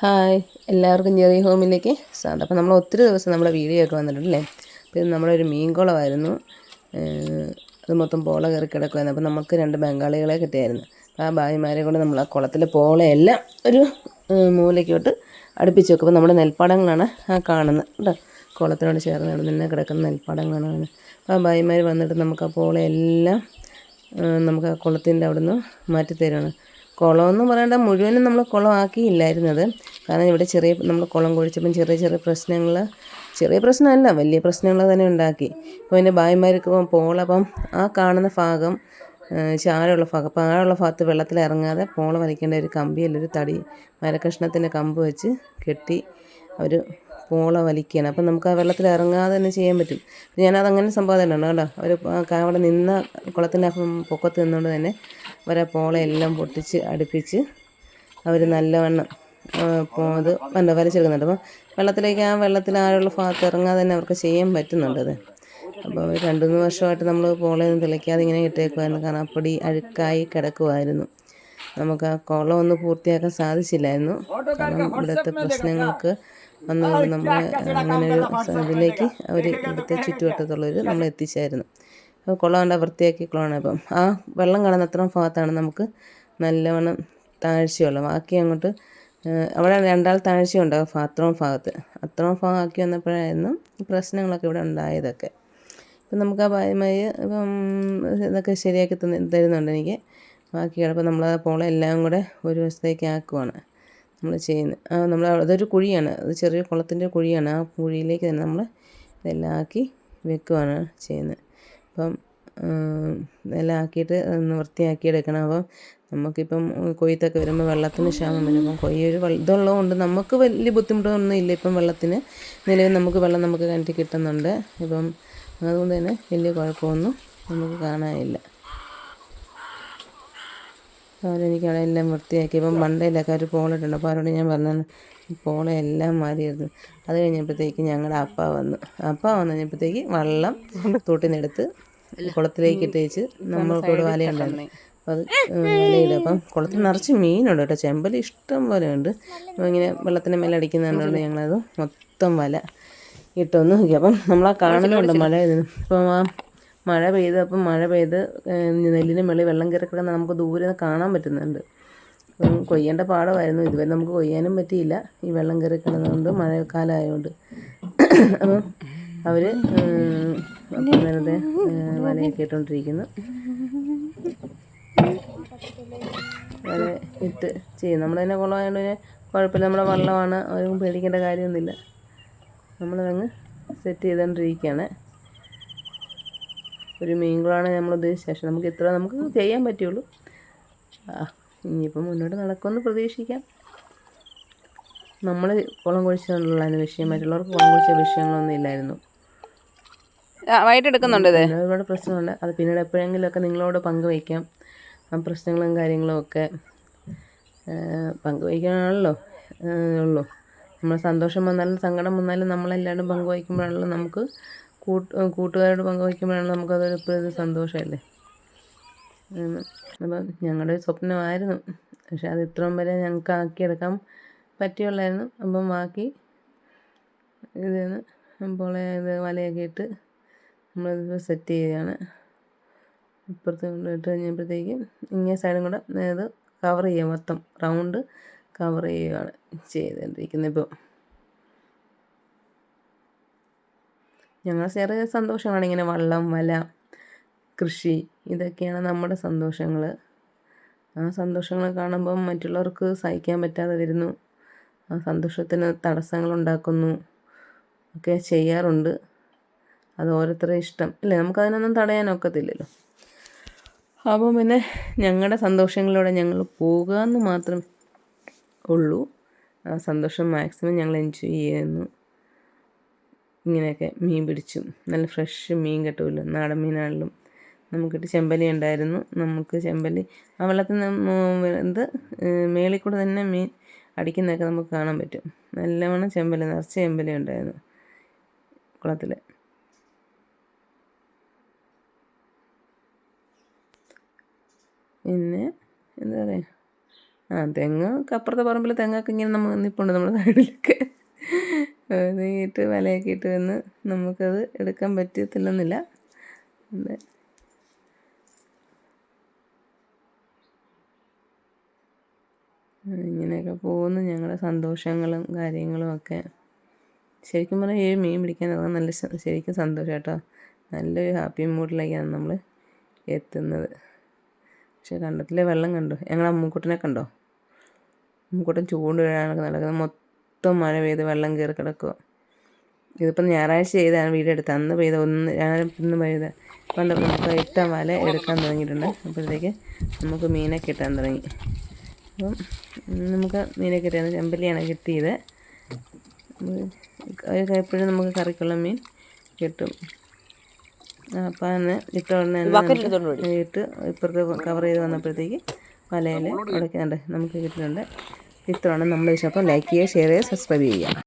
Hi എല്ലാവർക്കും ചെറിയ ഹോമിലേക്ക് സ്വാഗതം. അപ്പോൾ നമ്മൾ ഒത്തിരി ദിവസം നമ്മളെ വീഡിയോ ഒക്കെ വന്നിട്ടുണ്ടല്ലേ? അപ്പോൾ ഇത് നമ്മുടെ ഒരു മീൻകുളമായിരുന്നു അത് മൊത്തം പോള കയറി കിടക്കുമായിരുന്നു അപ്പോൾ നമുക്ക് രണ്ട് ബംഗാളികളെ കിട്ടിയായിരുന്നു. ആ ഭായിമാരെ കൊണ്ട് നമ്മൾ ആ കുളത്തിലെ പോളയെല്ലാം ഒരു മൂലയ്ക്കോട്ട് അടുപ്പിച്ച് വെക്കും. അപ്പോൾ നമ്മുടെ നെൽപ്പാടങ്ങളാണ് ആ കാണുന്നത് കേട്ടോ. കുളത്തിനോട് ചേർന്ന് തന്നെ കിടക്കുന്ന നെൽപ്പാടങ്ങളാണ് കാണുന്നത്. അപ്പോൾ ആ ഭായിമാർ വന്നിട്ട് നമുക്ക് ആ പോളയെല്ലാം നമുക്ക് ആ കുളത്തിന്റെ അവിടെ നിന്ന് മാറ്റി തരുവാണ് കുളമെന്ന് പറയേണ്ട മുഴുവനും നമ്മൾ കുളമാക്കിയില്ലായിരുന്നത്. കാരണം ഇവിടെ ചെറിയ നമ്മൾ കുളം കുഴിച്ചപ്പം ചെറിയ ചെറിയ പ്രശ്നങ്ങൾ ചെറിയ പ്രശ്നമല്ല വലിയ പ്രശ്നങ്ങൾ തന്നെ ഉണ്ടാക്കി. അപ്പോൾ എന്റെ ഭായിമാർക്ക് പോളപ്പം ആ കാണുന്ന ഭാഗം ചാരമുള്ള ഭാഗം അപ്പോൾ ആഴമുള്ള ഭാഗത്ത് വെള്ളത്തിൽ ഇറങ്ങാതെ പോള വലിക്കേണ്ട ഒരു കമ്പിയല്ല ഒരു തടി മരക്കഷ്ണത്തിന്റെ കമ്പ് വെച്ച് കെട്ടി അവർ പോള വലിക്കുകയാണ്. അപ്പം നമുക്ക് ആ വെള്ളത്തിൽ ഇറങ്ങാതെ തന്നെ ചെയ്യാൻ പറ്റും. ഞാനത് അങ്ങനെ സംഭവം തന്നെ ഉണ്ട് കേട്ടോ അവർ അവിടെ നിന്ന കുളത്തിന്റെ പൊക്കത്ത് നിന്നുകൊണ്ട് തന്നെ അവരെ പോളയെല്ലാം പൊട്ടിച്ച് അടുപ്പിച്ച് അവർ നല്ലവണ്ണം അത് എന്താ വലിച്ചെടുക്കുന്നുണ്ട്. അപ്പം വെള്ളത്തിലേക്ക് ആ വെള്ളത്തിൽ ആഴമുള്ള ഭാഗത്ത് ഇറങ്ങാതെ തന്നെ അവർക്ക് ചെയ്യാൻ പറ്റുന്നുണ്ട് അത്. അപ്പോൾ രണ്ട് മൂന്ന് വർഷമായിട്ട് നമ്മൾ പോളയൊന്നും തിളയ്ക്കാതെ ഇങ്ങനെ ഇട്ടേക്കുമായിരുന്നു കാരണം അപ്പടി അഴുക്കായി കിടക്കുമായിരുന്നു നമുക്ക് ആ കുളം ഒന്ന് പൂർത്തിയാക്കാൻ സാധിച്ചില്ലായിരുന്നു. കാരണം ഇവിടുത്തെ പ്രശ്നങ്ങൾക്ക് നമ്മൾ അങ്ങനെ ഒരു ഇതിലേക്ക് അവർ ഇവിടുത്തെ ചുറ്റുവട്ടത്തുള്ളവർ നമ്മൾ എത്തിച്ചായിരുന്നു അപ്പോൾ കുളം കണ്ട വൃത്തിയാക്കി കുളമാണ്. അപ്പം ആ വെള്ളം കാണുന്ന അത്രയും ഭാഗത്താണ് നമുക്ക് നല്ലവണ്ണം താഴ്ചയുള്ളത്. ബാക്കി അങ്ങോട്ട് അവിടെ രണ്ടാൾ താഴ്ചയുണ്ട്. അത്രോം അത്രയും ഭാഗത്ത്. അത്രയും ഭാഗം ആക്കി വന്നപ്പോഴായിരുന്നു പ്രശ്നങ്ങളൊക്കെ ഇവിടെ ഉണ്ടായതൊക്കെ. ഇപ്പം നമുക്ക് ആ ഭാര്യമായി ഇപ്പം ഇതൊക്കെ ശരിയാക്കി തരുന്നുണ്ട് എനിക്ക്. ബാക്കി കിടപ്പം നമ്മൾ ആ പോള എല്ലാം കൂടെ ഒരു വശത്തേക്ക് ആക്കുവാണ്. നമ്മൾ ചെയ്യുന്നത് നമ്മൾ അതൊരു കുഴിയാണ്. അത് ചെറിയ കുളത്തിന്റെ കുഴിയാണ്. ആ കുഴിയിലേക്ക് തന്നെ നമ്മൾ ഇതെല്ലാം ആക്കി വെക്കുവാണ് ചെയ്യുന്നത് അപ്പം ഇതെല്ലാം ആക്കിയിട്ട് ഒന്ന് വൃത്തിയാക്കി എടുക്കണം അപ്പം നമുക്കിപ്പം കൊയ്ത്തൊക്കെ വരുമ്പോൾ വെള്ളത്തിന് ക്ഷാമം വരും. അപ്പം കൊയ്യൊരു ഇതുള്ളത് കൊണ്ട് നമുക്ക് വലിയ ബുദ്ധിമുട്ടൊന്നും ഇല്ല. ഇപ്പം വെള്ളത്തിന് നിലവിൽ നമുക്ക് വെള്ളം നമുക്ക് കിണറ്റിൽ കിട്ടുന്നുണ്ട്. ഇപ്പം അതുകൊണ്ട് തന്നെ വലിയ കുഴപ്പമൊന്നും നമുക്ക് കാണാനില്ല. അവരെനിക്ക് അവിടെ എല്ലാം വൃത്തിയാക്കി. ഇപ്പം മണ്ടയിലൊക്കെ ഒരു പോളിട്ടുണ്ട് അപ്പോൾ അവരോട് ഞാൻ പറഞ്ഞു പോളയെല്ലാം മാറിയിരുന്നു അത് കഴിഞ്ഞപ്പോഴത്തേക്ക് ഞങ്ങളുടെ അപ്പ വന്നു. അപ്പ വന്നു കഴിഞ്ഞപ്പോഴത്തേക്ക് വെള്ളം തൊട്ടിനെടുത്ത് കുളത്തിലേക്ക് ഇട്ടേച്ച് നമ്മൾക്കൂടെ വലയുണ്ടായിരുന്നു അപ്പോൾ അത് വലയിടും. അപ്പം കുളത്തിൽ നിറച്ച് മീനുണ്ട് കേട്ടോ. ചെമ്പൽ ഇഷ്ടം പോലെ ഉണ്ട്. അപ്പോൾ ഇങ്ങനെ വെള്ളത്തിന്റെ മേലെ അടിക്കുന്നതുകൊണ്ട് ഞങ്ങളത് മൊത്തം വല ഇട്ടൊന്ന് നോക്കി. അപ്പം നമ്മളാ കാണുന്നുണ്ട് മഴ അപ്പം ആ മഴ പെയ്ത് അപ്പം മഴ പെയ്ത് നെല്ലിന് മേളിൽ വെള്ളം കയറി കിടക്കുന്ന നമുക്ക് ദൂരെ കാണാൻ പറ്റുന്നുണ്ട്. കൊയ്യേണ്ട പാടമായിരുന്നു. ഇതുവരെ നമുക്ക് കൊയ്യാനും പറ്റിയില്ല. ഈ വെള്ളം കയറി കിടന്നതുകൊണ്ട് മഴക്കാലമായതുകൊണ്ട് അപ്പം അവർ വെറുതെ വലയൊക്കെ ഇട്ടുകൊണ്ടിരിക്കുന്നു ഇട്ട് ചെയ്യും. നമ്മൾ തന്നെ കുളമായതുകൊണ്ട് പിന്നെ കുഴപ്പമില്ല. നമ്മുടെ വള്ളമാണ്. ആരും പേടിക്കേണ്ട കാര്യമൊന്നുമില്ല. നമ്മളതങ്ങ് സെറ്റ് ചെയ്തുകൊണ്ടിരിക്കുകയാണ് ഒരു മീൻകുളമാണ് നമ്മൾ ഉദ്ദേശിച്ചത് പക്ഷെ നമുക്ക് ഇത്ര നമുക്ക് ചെയ്യാൻ പറ്റുള്ളൂ. ഇനിയിപ്പോൾ ഇനിയിപ്പം മുന്നോട്ട് നടക്കുമെന്ന് പ്രതീക്ഷിക്കാം. നമ്മൾ കുളം കുഴിച്ചുകൊണ്ടുള്ള വിഷയം മറ്റുള്ളവർക്ക് കുളം കുഴിച്ച വിഷയങ്ങളൊന്നും ഇല്ലായിരുന്നു. വൈകിട്ട് എടുക്കുന്നുണ്ട് ഇത്? ഒരുപാട് പ്രശ്നമുണ്ട്. അത് പിന്നീട് എപ്പോഴെങ്കിലുമൊക്കെ നിങ്ങളോട് പങ്കുവയ്ക്കാം. ആ പ്രശ്നങ്ങളും കാര്യങ്ങളും ഒക്കെ പങ്കുവയ്ക്കാനാണല്ലോ ഉള്ളൂ. നമ്മൾ സന്തോഷം വന്നാലും സങ്കടം വന്നാലും നമ്മളെല്ലാവരും പങ്കുവയ്ക്കുമ്പോഴാണല്ലോ നമുക്ക് കൂട്ട് കൂട്ടുകാരോട് പങ്കുവയ്ക്കുമ്പോഴാണ് നമുക്കതൊരു എപ്പോഴും സന്തോഷമല്ലേ? അപ്പം ഞങ്ങളുടെ സ്വപ്നമായിരുന്നു. പക്ഷെ അത് ഇത്രയും വരെ ഞങ്ങൾക്ക് ആക്കിയെടുക്കാൻ പറ്റിയുള്ളായിരുന്നു. അപ്പം ബാക്കി ഇതിന് അപ്പോൾ ഇത് വലയൊക്കെ ഇട്ട് നമ്മളിത് സെറ്റ് ചെയ്യുകയാണ്. ഇപ്പുറത്ത് ഇട്ട് കഴിഞ്ഞപ്പോഴത്തേക്കും ഇങ്ങനെ സൈഡും കൂടെ ഇത് കവർ ചെയ്യുക മൊത്തം റൗണ്ട് കവർ ചെയ്യുകയാണ് ചെയ്തുകൊണ്ടിരിക്കുന്നത് ഇപ്പോൾ ഞങ്ങൾ ചെറിയ സന്തോഷങ്ങളാണ്. ഇങ്ങനെ വള്ളം വല കൃഷി ഇതൊക്കെയാണ് നമ്മുടെ സന്തോഷങ്ങൾ. ആ സന്തോഷങ്ങൾ കാണുമ്പം മറ്റുള്ളവർക്ക് സഹിക്കാൻ പറ്റാതെ വരുന്നു. ആ സന്തോഷത്തിന് തടസ്സങ്ങൾ ഉണ്ടാക്കുന്നു. ഒക്കെ ചെയ്യാറുണ്ട്. അത് ഓരോരുത്തരുടെ ഇഷ്ടം. അല്ലേ? നമുക്കതിനൊന്നും തടയാനൊക്കത്തില്ലല്ലോ അപ്പോൾ പിന്നെ ഞങ്ങളുടെ സന്തോഷങ്ങളിലൂടെ ഞങ്ങൾ പോകുക എന്ന് മാത്രം ഉള്ളൂ. ആ സന്തോഷം മാക്സിമം ഞങ്ങൾ എൻജോയ് ചെയ്യുന്നു. ഇങ്ങനെയൊക്കെ മീൻ പിടിച്ചു നല്ല ഫ്രഷ് മീൻ കിട്ടുമല്ലോ നാടൻ മീനാണെങ്കിലും. നമുക്കിട്ട് ചെമ്പലി ഉണ്ടായിരുന്നു. നമുക്ക് ചെമ്പലി ആ വെള്ളത്തിൽ എന്ത് മേളിൽ കൂടെ തന്നെ മീൻ അടിക്കുന്നതൊക്കെ നമുക്ക് കാണാൻ പറ്റും. നല്ലവണ്ണം ചെമ്പലി നിറച്ച് ചെമ്പലി ഉണ്ടായിരുന്നു കുളത്തിൽ. പിന്നെ എന്താ പറയുക ആ തെങ്ങ് അപ്പുറത്തെ പറമ്പിൽ തെങ്ങൊക്കെ ഇങ്ങനെ നമ്മൾ നിൽപ്പുണ്ട് നമ്മുടെ സൈഡിലൊക്കെ. ഇട്ട് വലയൊക്കെ ഇട്ട് വന്ന് നമുക്കത് എടുക്കാൻ പറ്റത്തില്ലെന്നില്ല. ഇങ്ങനെയൊക്കെ പോകുന്നു. ഞങ്ങളുടെ സന്തോഷങ്ങളും കാര്യങ്ങളും ഒക്കെ. ശരിക്കും പറഞ്ഞാൽ ഈ മീൻ പിടിക്കാൻ ഇറങ്ങാൻ നല്ല ശരിക്കും സന്തോഷം കേട്ടോ. നല്ലൊരു ഹാപ്പി മൂഡിലേക്കാണ് നമ്മൾ എത്തുന്നത്. പക്ഷേ കണ്ടത്തിലെ വെള്ളം കണ്ടോ? ഞങ്ങളുടെ അമ്മൂക്കുട്ടനെ കണ്ടോ? അമ്മൂക്കുട്ടൻ ചൂണ്ടിടാനൊക്കെ നടക്കുന്നത് മൊത്തം മഴ പെയ്ത് വെള്ളം കയറി കിടക്കുക ഇതിപ്പം ഞായറാഴ്ച ചെയ്താണ് വീഡിയോ എടുത്തത്. അന്ന് പെയ്ത ഒന്ന് ഞായറാഴ്ച ഇന്ന് പെയ്ത പണ്ട് നമുക്ക് ഇട്ട വല എടുക്കാൻ തുടങ്ങിയിട്ടുണ്ട്. അപ്പോഴത്തേക്ക് നമുക്ക് മീനെ കിട്ടാൻ തുടങ്ങി. അപ്പം നമുക്ക് മീനെ കിട്ടിയത് ചെമ്പല്ലിയാണ് കിട്ടിയത്. എപ്പോഴും നമുക്ക് കറിക്കുള്ള മീൻ കിട്ടും. അപ്പം അന്ന് ഇട്ട ഉടനെ ഇട്ട് ഇപ്പുറത്ത് കവർ ചെയ്ത് വന്നപ്പോഴത്തേക്ക് വലയിൽ ഉടക്കാണ്ട് നമുക്ക് കിട്ടുന്നുണ്ട്. ഇത്രയാണ് നമ്മൾ ഇഷ്ടം ലൈക്ക് ചെയ്യുക ഷെയർ ചെയ്യുക സബ്സ്ക്രൈബ് ചെയ്യുക.